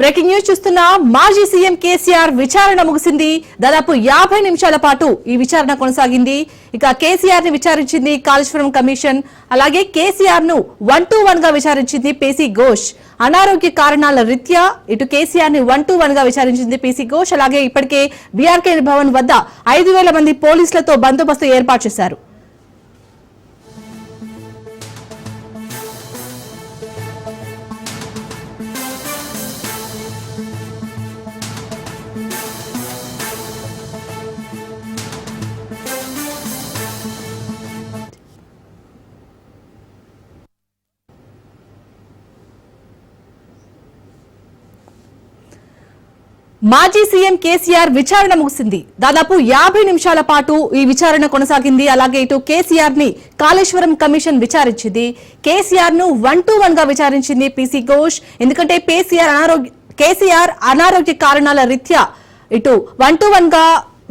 Breaking news చూస్తున్న మాజీ CM KCR విచారణ ముగిసింది. దాదాపు యాభై నిమిషాల పాటు ఈ విచారణ కొనసాగింది. ఇక కేసీఆర్ని విచారించింది కాళేశ్వరం కమిషన్. అలాగే కేసీఆర్ను వన్ టు వన్గా విచారించింది పేసీ ఘోష్. అనారోగ్య కారణాల రీత్యా ఇటు కేసీఆర్ని వన్ టు వన్గా విచారించింది పీసీ ఘోష్. అలాగే ఇప్పటికే బీఆర్కే భవన్ వద్ద ఐదు వేల మంది పోలీసులతో బందోబస్తు ఏర్పాటు చేశారు. మాజీ సీఎం కేసీఆర్ విచారణ ముగిసింది. దాదాపు యాభై నిమిషాల పాటు ఈ విచారణ కొనసాగింది. అలాగే ఇటు కేసీఆర్ని కాళేశ్వరం కమిషన్ విచారించింది. కేసీఆర్ను వన్ టు వన్గా విచారించింది పీసీ ఘోష్. ఎందుకంటే కేసీఆర్ అనారోగ్య కేసీఆర్ అనారోగ్య కారణాల రీత్యా ఇటు వన్ టు వన్గా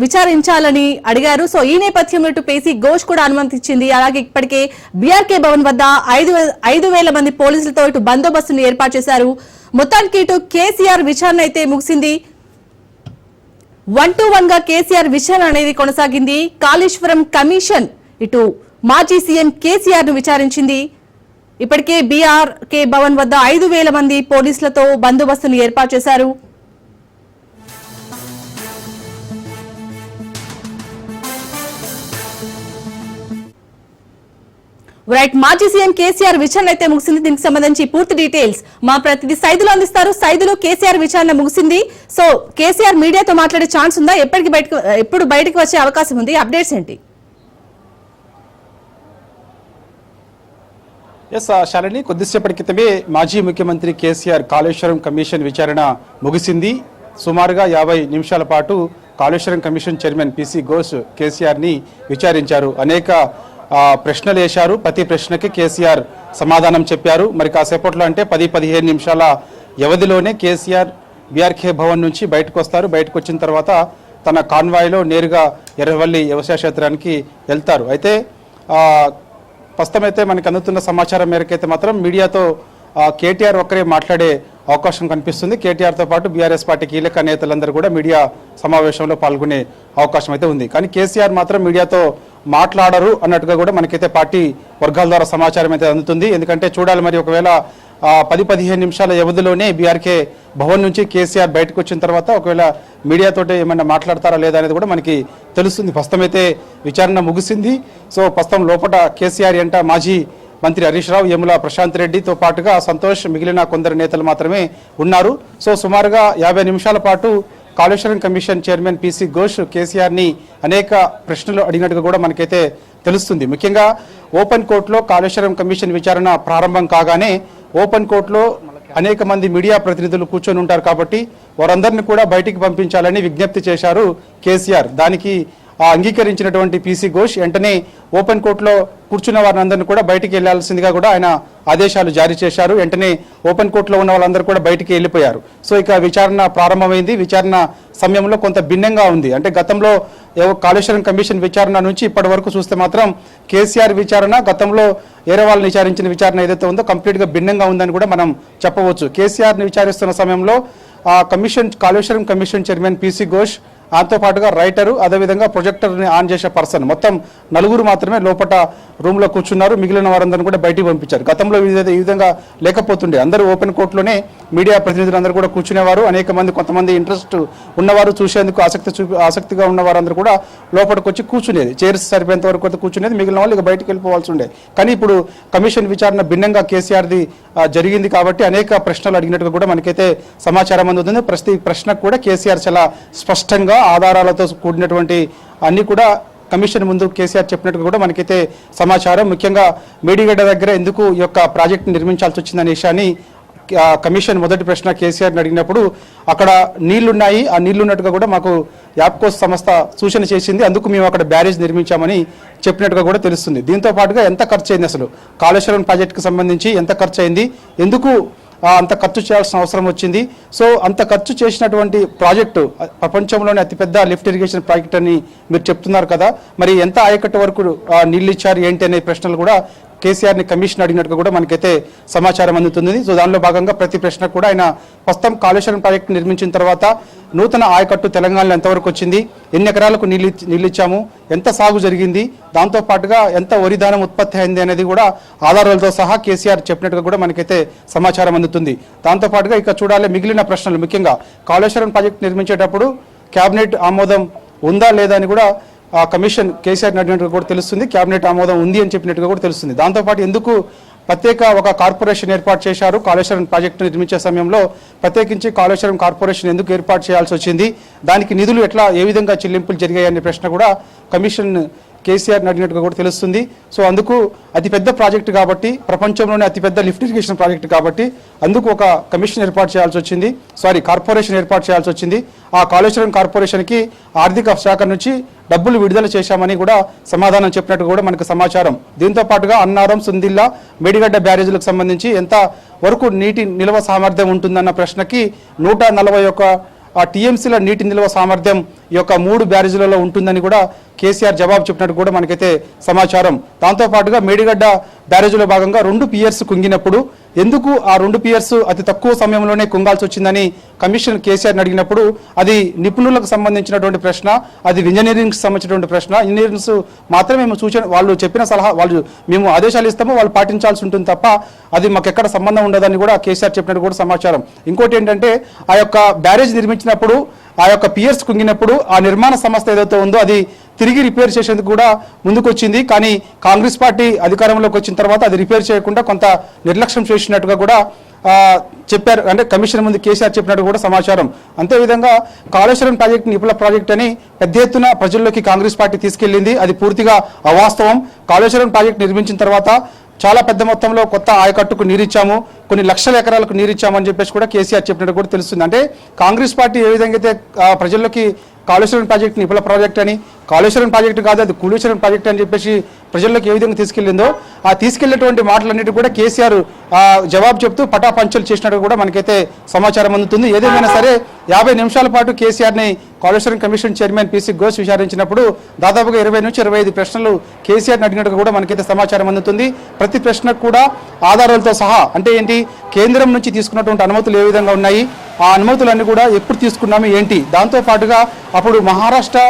విచారించాలని అడిగారు. సో ఈ నేపథ్యంలో ఇటు పేసీ ఘోష్ కూడా అనుమతించింది. అలాగే ఇప్పటికే బీఆర్కే భవన్ వద్ద ఐదు ఐదు వేల మంది పోలీసులతో ఇటు బందోబస్తును ఏర్పాటు చేశారు. మొత్తానికి ఇటు కేసీఆర్ విచారణ అయితే ముగిసింది. వన్ టు వన్గా కేసీఆర్ విచారణ అనేది కొనసాగింది. కాళేశ్వరం కమిషన్ ఇటు మాజీ సీఎం కేసీఆర్ను విచారించింది. ఇప్పటికే బీఆర్ కే భవన్ వద్ద ఐదు వేల మంది పోలీసులతో బందోబస్తును ఏర్పాటు చేశారు. రైట్ మాజీ సీఎం కేసీఆర్ విచారణ అయితే ముగిసింది. దీనికి సంబంధించి పూర్తి డీటెయిల్స్ మా ప్రతినిధి సైదులు అందిస్తారు. సైదులు కేసీఆర్ విచారణ ముగిసింది. సో కేసీఆర్ మీడియాతో మాట్లాడే ఛాన్స్ ఉందా? ఎప్పటికి బయటకు ఎప్పుడు బయటకు వచ్చే అవకాశం ఉంది? అప్డేట్స్ ఏంటి? ఎస్ శాలిని uh, కొద్దిసేపటి క్రితమే మాజీ ముఖ్యమంత్రి కేసీఆర్ కాళేశ్వరం కమిషన్ విచారణ ముగిసింది. సుమారుగా యాభై నిమిషాల పాటు Kaleshwaram commission chairman PC Ghosh కేసీఆర్ని విచారించారు. అనేక ప్రశ్నలు వేశారు. ప్రతి ప్రశ్నకి కేసీఆర్ సమాధానం చెప్పారు. మరి కాసేపట్లో అంటే పది పదిహేను నిమిషాల వ్యవధిలోనే కేసీఆర్ బీఆర్కే భవన్ నుంచి బయటకు వస్తారు. బయటకు వచ్చిన తర్వాత తన కాన్వాయ్లో నేరుగా ఎర్రవల్లి వ్యవసాయ క్షేత్రానికి వెళ్తారు. అయితే ప్రస్తుతమైతే ప్రస్తుతం అయితే మనకు అందుతున్న సమాచారం మేరకైతే మాత్రం మీడియాతో కేటీఆర్ ఒక్కరే మాట్లాడే అవకాశం కనిపిస్తుంది. కేటీఆర్తో పాటు బీఆర్ఎస్ పార్టీ కీలక నేతలందరూ కూడా మీడియా సమావేశంలో పాల్గొనే అవకాశం అయితే ఉంది. కానీ కేసీఆర్ మాత్రం మీడియాతో మాట్లాడరు అన్నట్టుగా కూడా మనకైతే పార్టీ వర్గాల ద్వారా సమాచారం అయితే అందుతుంది. ఎందుకంటే చూడాలి మరి ఒకవేళ పది పదిహేను నిమిషాల వ్యవధిలోనే బీఆర్కే భవన్ నుంచి కేసీఆర్ బయటకు వచ్చిన తర్వాత ఒకవేళ మీడియాతోటి ఏమైనా మాట్లాడతారా లేదా అనేది కూడా మనకి తెలుస్తుంది. ప్రస్తుతం అయితే విచారణ ముగిసింది. సో ప్రస్తుతం లోపల కేసీఆర్ ఎంట మాజీ మంత్రి హరీష్ రావు యముల ప్రశాంత్ రెడ్డితో పాటుగా సంతోష్ మిగిలిన కొందరు నేతలు మాత్రమే ఉన్నారు. సో సుమారుగా యాభై నిమిషాల పాటు Kaleshwaram commission chairman PC Ghosh కేసీఆర్ని అనేక ప్రశ్నలు అడిగినట్టుగా కూడా మనకైతే తెలుస్తుంది. ముఖ్యంగా ఓపెన్ కోర్టులో కాళేశ్వరం కమిషన్ విచారణ ప్రారంభం కాగానే ఓపెన్ కోర్టులో అనేక మంది మీడియా ప్రతినిధులు కూర్చొని ఉంటారు కాబట్టి వారందరిని కూడా బయటికి పంపించాలని విజ్ఞప్తి చేశారు కేసీఆర్. దానికి అంగీకరించినటువంటి పీసీ ఘోష్ వెంటనే ఓపెన్ కోర్టులో కూర్చున్న వారందరినీ కూడా బయటికి వెళ్ళాల్సిందిగా కూడా ఆయన ఆదేశాలు జారీ చేశారు. వెంటనే ఓపెన్ కోర్టులో ఉన్న వాళ్ళందరూ కూడా బయటికి వెళ్ళిపోయారు. సో ఇక విచారణ ప్రారంభమైంది. విచారణ సమయంలో కొంత భిన్నంగా ఉంది. అంటే గతంలో ఏవో కాళేశ్వరం కమిషన్ విచారణ నుంచి ఇప్పటి వరకు చూస్తే మాత్రం కేసీఆర్ విచారణ గతంలో వేరే వాళ్ళని విచారించిన విచారణ ఏదైతే ఉందో కంప్లీట్గా భిన్నంగా ఉందని కూడా మనం చెప్పవచ్చు. కేసీఆర్ని విచారిస్తున్న సమయంలో ఆ commission Kaleshwaram commission chairman PC Ghosh ఆయనతో పాటుగా రైటరు అదేవిధంగా ప్రొజెక్టర్ని ఆన్ చేసే పర్సన్ మొత్తం నలుగురు మాత్రమే లోపల రూమ్లో కూర్చున్నారు. మిగిలిన వారందరిని కూడా బయటికి పంపించారు. గతంలో ఈ విధంగా లేకపోతుండే. అందరూ ఓపెన్ కోర్టులోనే మీడియా ప్రతినిధులందరూ కూడా కూర్చునేవారు. అనేక మంది కొంతమంది ఇంట్రెస్ట్ ఉన్నవారు చూసేందుకు ఆసక్తి చూపి ఆసక్తిగా ఉన్న వారందరూ కూడా లోపలికి వచ్చి కూర్చునేది. చైర్స్ సరిపోయేంత వరకు అయితే కూర్చునేది. మిగిలిన వాళ్ళు ఇక బయటికి వెళ్ళిపోవాల్సి ఉండే. కానీ ఇప్పుడు కమిషన్ విచారణ భిన్నంగా కేసీఆర్ది జరిగింది కాబట్టి అనేక ప్రశ్నలు అడిగినట్టుగా కూడా మనకైతే సమాచారం అందుతుంది. ప్రతి ప్రశ్నకు కూడా కేసీఆర్ చాలా స్పష్టంగా ఆధారాలతో కూడినటువంటి అన్ని కూడా కమిషన్ ముందు కేసీఆర్ చెప్పినట్టుగా కూడా మనకైతే సమాచారం. ముఖ్యంగా మేడిగడ్డ దగ్గర ఎందుకు ఈ యొక్క ప్రాజెక్టు నిర్మించాల్సి వచ్చిందనే విషయాన్ని కమిషన్ మొదటి ప్రశ్న కేసీఆర్ని అడిగినప్పుడు అక్కడ నీళ్ళున్నాయి ఆ నీళ్ళున్నట్టుగా కూడా మాకు యాప్కోస్ సంస్థ సూచన చేసింది. అందుకు మేము అక్కడ బ్యారేజ్ నిర్మించామని చెప్పినట్టుగా కూడా తెలుస్తుంది. దీంతో పాటుగా ఎంత ఖర్చు అయింది అసలు? కాళేశ్వరం ప్రాజెక్టుకు సంబంధించి ఎంత ఖర్చు అయింది ఎందుకు అంత ఖర్చు చేయాల్సిన అవసరం వచ్చింది. సో అంత ఖర్చు చేసినటువంటి ప్రాజెక్టు ప్రపంచంలోనే అతిపెద్ద లిఫ్ట్ ఇరిగేషన్ ప్రాజెక్ట్ అని మీరు చెప్తున్నారు కదా. మరి ఎంత ఆయకట్టు వరకు నీళ్ళు ఇచ్చారు ఏంటి అనే ప్రశ్నలు కూడా కేసీఆర్ని కమిషన్ అడిగినట్టుగా కూడా మనకైతే సమాచారం అందుతుంది. సో దానిలో భాగంగా ప్రతి ప్రశ్న కూడా ఆయన ప్రస్తుతం కాళేశ్వరం ప్రాజెక్టు నిర్మించిన తర్వాత నూతన ఆయకట్టు తెలంగాణలో ఎంతవరకు వచ్చింది ఎన్ని ఎకరాలకు నీళ్ళు నీళ్ళిచ్చాము ఎంత సాగు జరిగింది దాంతో పాటుగా ఎంత వరిధానం ఉత్పత్తి అయింది అనేది కూడా ఆధారాలతో సహా కేసీఆర్ చెప్పినట్టుగా కూడా మనకైతే సమాచారం అందుతుంది. దాంతో పాటుగా ఇక చూడాలి మిగిలిన ప్రశ్నలు. ముఖ్యంగా కాళేశ్వరం ప్రాజెక్టు నిర్మించేటప్పుడు కేబినెట్ ఆమోదం ఉందా లేదా అని కూడా కమిషన్ కేసీఆర్ నడినట్టుగా కూడా తెలుస్తుంది కేబినెట్ ఆమోదం ఉంది అని చెప్పినట్టుగా కూడా తెలుస్తుంది. దాంతోపాటు ఎందుకు ప్రత్యేక ఒక కార్పొరేషన్ ఏర్పాటు చేశారు? కాళేశ్వరం ప్రాజెక్టు నిర్మించే సమయంలో ప్రత్యేకించి కాళేశ్వరం కార్పొరేషన్ ఎందుకు ఏర్పాటు చేయాల్సి వచ్చింది? దానికి నిధులు ఎట్లా ఏ విధంగా చెల్లింపులు జరిగాయనే ప్రశ్న కూడా కమిషన్ కేసీఆర్ నడినట్టుగా కూడా తెలుస్తుంది. సో అందుకు అతిపెద్ద ప్రాజెక్టు కాబట్టి ప్రపంచంలోనే అతిపెద్ద లిఫ్ట్ ఇరిగేషన్ ప్రాజెక్టు కాబట్టి అందుకు ఒక కమిషన్ ఏర్పాటు చేయాల్సి వచ్చింది. సారీ కార్పొరేషన్ ఏర్పాటు చేయాల్సి వచ్చింది. ఆ కాళేశ్వరం కార్పొరేషన్కి ఆర్థిక శాఖ నుంచి డబ్బులు విడుదల చేశామని కూడా సమాధానం చెప్పినట్టు కూడా మనకు సమాచారం. దీంతో పాటుగా అన్నారం సుందిల్లా మేడిగడ్డ బ్యారేజీలకు సంబంధించి ఎంత వరకు నీటి నిల్వ సామర్థ్యం ఉంటుందన్న ప్రశ్నకి నూట నలభై ఒక్క ఆ టీఎంసీల నీటి నిల్వ సామర్థ్యం ఈ యొక్క మూడు బ్యారేజీలలో ఉంటుందని కూడా కేసీఆర్ జవాబు చెప్పినట్టు కూడా మనకైతే సమాచారం. దాంతో పాటుగా మేడిగడ్డ బ్యారేజీలో భాగంగా రెండు పియర్స్ కుంగినప్పుడు ఎందుకు ఆ రెండు పియర్స్ అతి తక్కువ సమయంలోనే కుంగాల్సి వచ్చిందని కమిషన్ కేసీఆర్ అడిగినప్పుడు అది నిపుణులకు సంబంధించినటువంటి ప్రశ్న అది ఇంజనీరింగ్ సంబంధించినటువంటి ప్రశ్న. ఇంజనీరింగ్స్ మాత్రమే మేము సూచన వాళ్ళు చెప్పిన సలహా వాళ్ళు మేము ఆదేశాలు ఇస్తామో వాళ్ళు పాటించాల్సి ఉంటుంది తప్ప అది మాకు ఎక్కడ సంబంధం ఉండదని కూడా కేసీఆర్ చెప్పినట్టు కూడా సమాచారం. ఇంకోటి ఏంటంటే ఆ యొక్క బ్యారేజ్ నిర్మించినప్పుడు ఆ యొక్క పియర్స్ కుంగినప్పుడు ఆ నిర్మాణ సంస్థ ఏదైతే ఉందో అది తిరిగి రిపేర్ చేసేందుకు కూడా ముందుకొచ్చింది. కానీ కాంగ్రెస్ పార్టీ అధికారంలోకి వచ్చిన తర్వాత అది రిపేర్ చేయకుండా కొంత నిర్లక్ష్యం చేసినట్టుగా కూడా చెప్పారు. అంటే కమిషన్ ముందు కేసీఆర్ చెప్పినట్టు కూడా సమాచారం. అంతేవిధంగా కాళేశ్వరం ప్రాజెక్ట్ నిపుల ప్రాజెక్ట్ అని పెద్ద ఎత్తున ప్రజల్లోకి కాంగ్రెస్ పార్టీ తీసుకెళ్ళింది అది పూర్తిగా అవాస్తవం. కాళేశ్వరం ప్రాజెక్ట్ నిర్మించిన తర్వాత చాలా పెద్ద మొత్తంలో కొత్త ఆయకట్టుకు నీరిచ్చాము. కొన్ని లక్షల ఎకరాలకు నీరిచ్చామని చెప్పేసి కూడా కేసీఆర్ చెప్పినట్టు కూడా తెలుస్తుంది. అంటే కాంగ్రెస్ పార్టీ ఏ విధంగా అయితే ప్రజల్లోకి కాళేశ్వరం ప్రాజెక్ట్ నిపుల ప్రాజెక్ట్ అని. కాళేశ్వరం ప్రాజెక్టు కాదు అది కూలేశ్వరం ప్రాజెక్ట్ అని చెప్పేసి ప్రజల్లోకి ఏ విధంగా తీసుకెళ్ళిందో ఆ తీసుకెళ్ళేటువంటి మాటలన్నిటి కూడా కేసీఆర్ ఆ, జవాబు చెప్తూ పటాపంచలు చేసినట్టు కూడా మనకైతే సమాచారం అందుతుంది. ఏదేమైనా సరే యాభై నిమిషాల పాటు కేసీఆర్ని Kaleshwaram commission chairman PC Ghosh విచారించినప్పుడు దాదాపుగా ఇరవై నుంచి ఇరవై ఐదు ప్రశ్నలు కేసీఆర్ అడిగినట్టుగా కూడా మనకైతే సమాచారం అందుతుంది. ప్రతి ప్రశ్నకు కూడా ఆధారాలతో సహా అంటే ఏంటి కేంద్రం నుంచి తీసుకున్నటువంటి అనుమతులు ఏ విధంగా ఉన్నాయి ఆ అనుమతులన్నీ కూడా ఎప్పుడు తీసుకున్నాము ఏంటి? దాంతో పాటుగా అప్పుడు మహారాష్ట్ర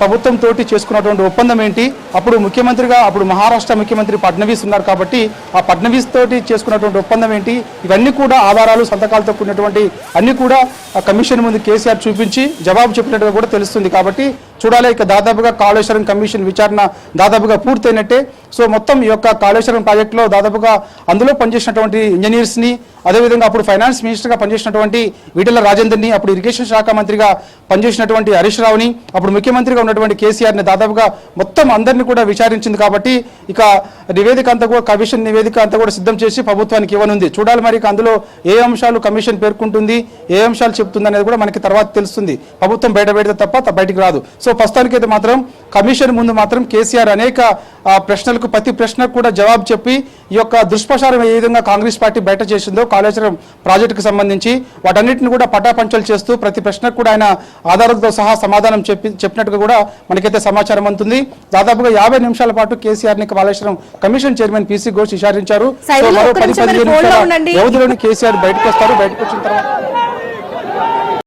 ప్రభుత్వం తోటి చేసుకున్నటువంటి ఒప్పందం ఏంటి? అప్పుడు ముఖ్యమంత్రిగా అప్పుడు మహారాష్ట్ర ముఖ్యమంత్రి ఫడ్నవీస్ ఉన్నారు కాబట్టి ఆ ఫడ్నవీస్ తోటి చేసుకున్నటువంటి ఒప్పందం ఏంటి? ఇవన్నీ కూడా ఆధారాలు సంతకాలతో కూడినటువంటి అన్ని కూడా కమిషన్ ముందు కేసీఆర్ చూపించి జవాబు చెప్పినట్టుగా కూడా తెలుస్తుంది కాబట్టి చూడాలి. ఇక దాదాపుగా కాళేశ్వరం కమిషన్ విచారణ దాదాపుగా పూర్తయినట్టే. సో మొత్తం ఈ యొక్క కాళేశ్వరం ప్రాజెక్టులో దాదాపుగా అందులో పనిచేసినటువంటి ఇంజనీర్స్ని అదేవిధంగా అప్పుడు ఫైనాన్స్ మినిస్టర్గా పనిచేసినటువంటి ఈటెల రాజేందర్ని అప్పుడు ఇరిగేషన్ శాఖ మంత్రిగా పనిచేసినటువంటి హరీష్ రావుని అప్పుడు ముఖ్యమంత్రి ముఖ్యమంత్రిగా ఉన్నటువంటి కేసీఆర్ని దాదాపుగా మొత్తం అందరినీ కూడా విచారించింది కాబట్టి ఇక నివేదిక అంతా కూడా కమిషన్ నివేదిక అంతా కూడా సిద్ధం చేసి ప్రభుత్వానికి ఇవ్వనుంది. చూడాలి మరి అందులో ఏ అంశాలు కమిషన్ పేర్కొంటుంది ఏ అంశాలు చెప్తుంది అనేది కూడా మనకి తర్వాత తెలుస్తుంది. ప్రభుత్వం బయట పెడితే తప్ప బయటికి రాదు. సో ప్రస్తుతానికైతే మాత్రం కమిషన్ ముందు మాత్రం కేసీఆర్ అనేక ప్రశ్నలకు ప్రతి ప్రశ్నకు కూడా జవాబు చెప్పి ఈ యొక్క దుష్ప్రచారం ఏ విధంగా కాంగ్రెస్ పార్టీ బయట చేసిందో కాళేశ్వరం ప్రాజెక్టుకు సంబంధించి వాటన్నిటిని కూడా పటాపంచలు చేస్తూ ప్రతి ప్రశ్నకు కూడా ఆయన ఆధారాలతో సహా సమాధానం చెప్పి చెప్పినట్టుగా కూడా మనకైతే సమాచారం అందుతుంది దాదాపుగా యాభై నిమిషాల పాటు కేసీఆర్ని Kaleshwaram commission chairman PC Ghosh విచారించారు. వ్యవధిలోని కేసీఆర్ బయటకు వస్తారు బయటకు వచ్చిన తర్వాత